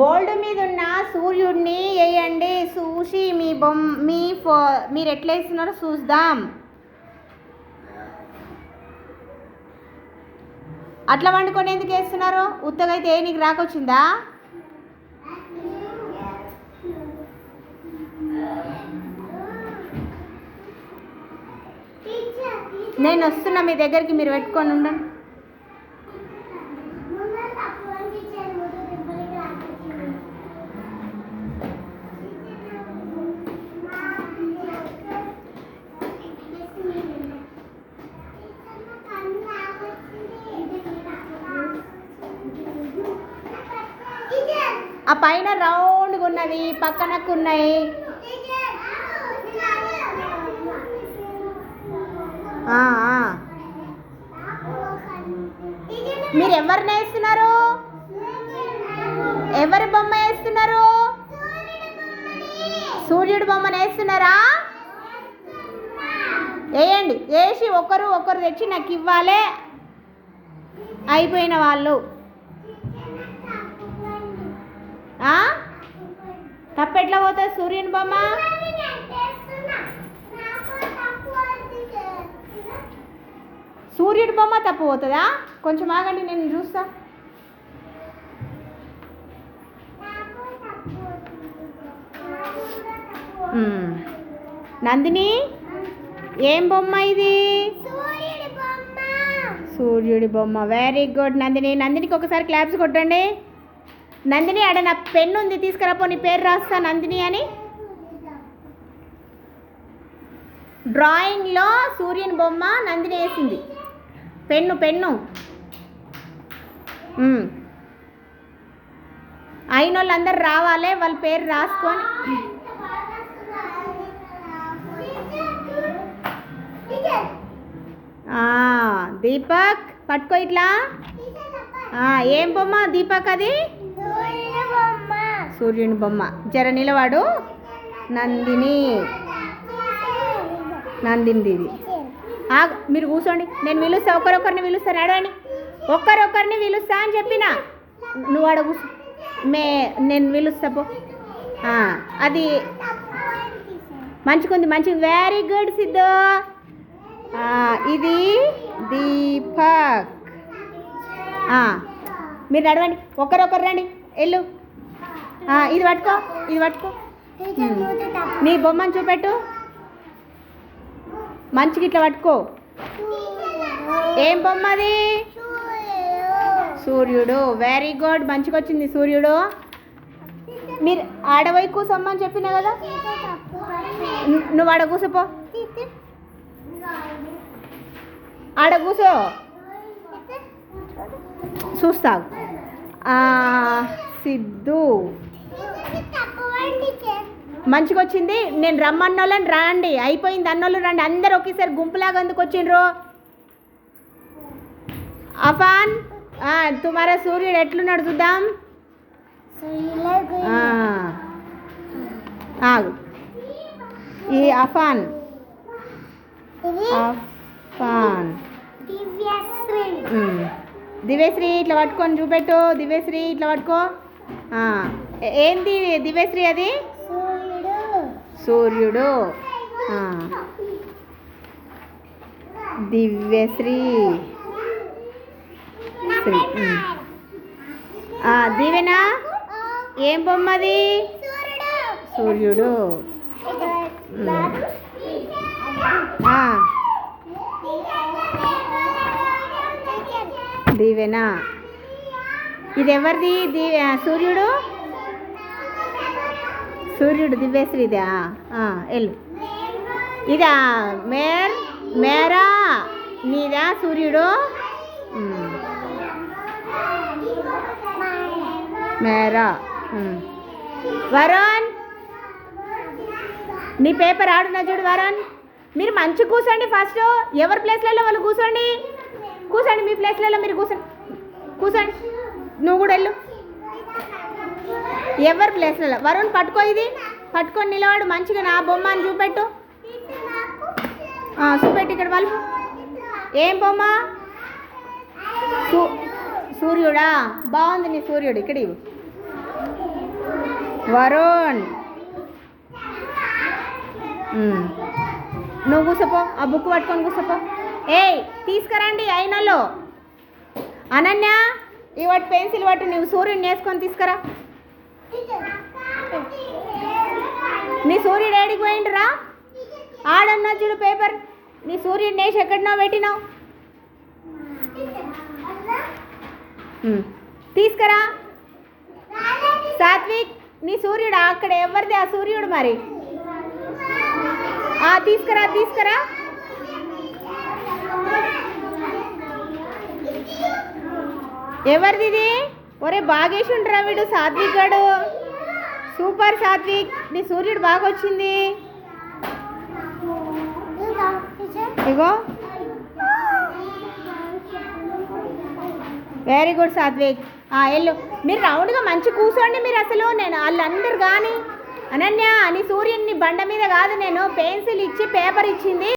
బోల్డ్ మీద ఉన్న సూర్యుడిని వేయండి చూసి మీ బొమ్మ మీ ఫో మీరు ఎట్లా వేస్తున్నారో చూద్దాం. అట్లా వండుకొని ఎందుకు వేస్తున్నారు? ఉత్తగా అయితే నీకు రాకొచ్చిందా? నేను వస్తున్నా మీ దగ్గరికి మీరు పెట్టుకొని ఉండండి. ఆ పైన రౌండ్గా ఉన్నవి పక్కనకు ఉన్నాయి మీరు ఎవరిని వేస్తున్నారు? ఎవరి బొమ్మ వేస్తున్నారు? సూర్యుడు బొమ్మను వేస్తున్నారా? వేయండి. వేసి ఒకరు ఒకరు తెచ్చి నాకు ఇవ్వాలి. అయిపోయిన వాళ్ళు. తప్పు ఎట్లా పోతుంది సూర్యుని బొమ్మ? సూర్యుడి బొమ్మ తప్పు పోతుందా? కొంచెం ఆగండి నేను చూస్తా. నందిని ఏం బొమ్మ ఇది? సూర్యుడి బొమ్మ. Very good Nandini. నందినికి ఒకసారి క్లాప్స్ కొట్టండి. నందిని ఆడ నా పెన్ ఉంది తీసుకురాపో నీ పేరు రాస్తా నందిని అని. డ్రాయింగ్లో సూర్యుని బొమ్మ నందిని వేసింది. Pen pen. అయిన వాళ్ళందరూ రావాలి వాళ్ళ పేరు రాసుకొని దీపక్ పట్టుకో ఇట్లా. ఏం బొమ్మ దీపక్ అది? సూర్యుని బొమ్మ. జర నిలవాడు. నందిని. నందిని దీది ఆగు, మీరు కూర్చోండి. నేను పిలుస్తా ఒకరొకరిని పిలుస్తాను అడవని ఒక్కరొకరిని పిలుస్తా అని చెప్పిన. నువ్వు ఆడ కూర్చో. మే నేను పిలుస్తా పో. అది మంచిగుంది మంచిగా వెరీ గుడ్ సిద్ధు. ఇది దీపక్. మీరు నడవండి. ఒకరొకరు రండి. వెళ్ళు. ఇది పట్టుకో ఇది పట్టుకో. నీ బొమ్మను చూపెట్టు. మంచికి ఇట్లా పట్టుకో. ఏం బొమ్మ అది సూర్యుడు. వెరీ గుడ్ మంచిగా వచ్చింది సూర్యుడు. మీరు ఆడవై కూసమ్మని చెప్పినా కదా? నువ్వు ఆడ కూసపో. ఆడ కూసో. చూస్తావు సిద్ధు. మంచిగా వచ్చింది నేను రమ్మన్నోళ్ళని రండి. అయిపోయింది అన్నోళ్ళు రండి. అందరు ఒకేసారి గుంపులాగా ఎందుకు వచ్చిండ్రు? అఫాన్ తుమారా సూర్యుడు ఎట్లున్నాడు చూద్దాం. ఆగు. ఈ అఫాన్. అఫాన్. దివ్యశ్రీ ఇట్లా పట్టుకొని చూపెట్టు. దివ్యశ్రీ ఇట్లా పట్టుకో. ఏంది దివ్యశ్రీ అది? సూర్యుడు. దివ్యశ్రీ. శ్రీ. దీవెన? ఏం బొమ్మది? సూర్యుడు. దీవెన. ఇది ఎవరిది దీ సూర్యుడు? సూర్యుడు దివ్యశ్రీదా ఇదా? వెళ్ళు. ఇదా? మేర్ మేరా? నీదా సూర్యుడు? మేరా. వరుణ్! నీ పేపర్ ఆడున్నా చూడు వరుణ్. మీరు మంచి కూర్చోండి ఫస్ట్. ఎవరి ప్లేస్లలో వాళ్ళు కూర్చోండి కూర్చోండి మీ ప్లేస్లలో మీరు కూర్చోండి కూర్చోండి నువ్వు కూడా వెళ్ళు. ఎవరి ప్లేస్లలో వరుణ్ పట్టుకో ఇది. పట్టుకొని నిలవాడు మంచిగా నా బొమ్మ అని చూపెట్టు. చూపెట్టు ఇక్కడ వాళ్ళు. ఏం బొమ్మ? సూ సూర్యుడా? బాగుంది నీ సూర్యుడు ఇక్కడ వరుణ్. నువ్వు కూసపో ఆ బుక్ పట్టుకొని కూసపో. ఏయ్ తీసుకురండి అయినలో అనన్య ఇవాటి పెన్సిల్ పట్టు నువ్వు సూర్యుడిని వేసుకొని తీసుకురా. నీ సూర్యుడు ఏడికి పోయిండురా? ఆడన్నా చూడు పేపర్. నీ సూర్యుడు వేసి ఎక్కడినో పెట్టినావు. తీసుకురా. సాత్విక్ నీ సూర్యుడు? అక్కడ ఎవరిది? ఆ సూర్యుడు మరి. ఆ తీసుకురా తీసుకురా. ఎవరిది ఇది? ఒరే బాగేసి వీడు సాత్విక్ గడు సూపర్ సాత్విక్. నీ సూర్యుడు బాగా వచ్చింది ఇగో. Very good Satvik. ఆ, వెళ్ళు. మీరు రౌండ్గా మంచి కూర్చోండి మీరు అసలు. నేను వాళ్ళందరూ కానీ అనన్య నీ సూర్యుని బండ మీద కాదు నేను పెన్సిల్ ఇచ్చి పేపర్ ఇచ్చింది.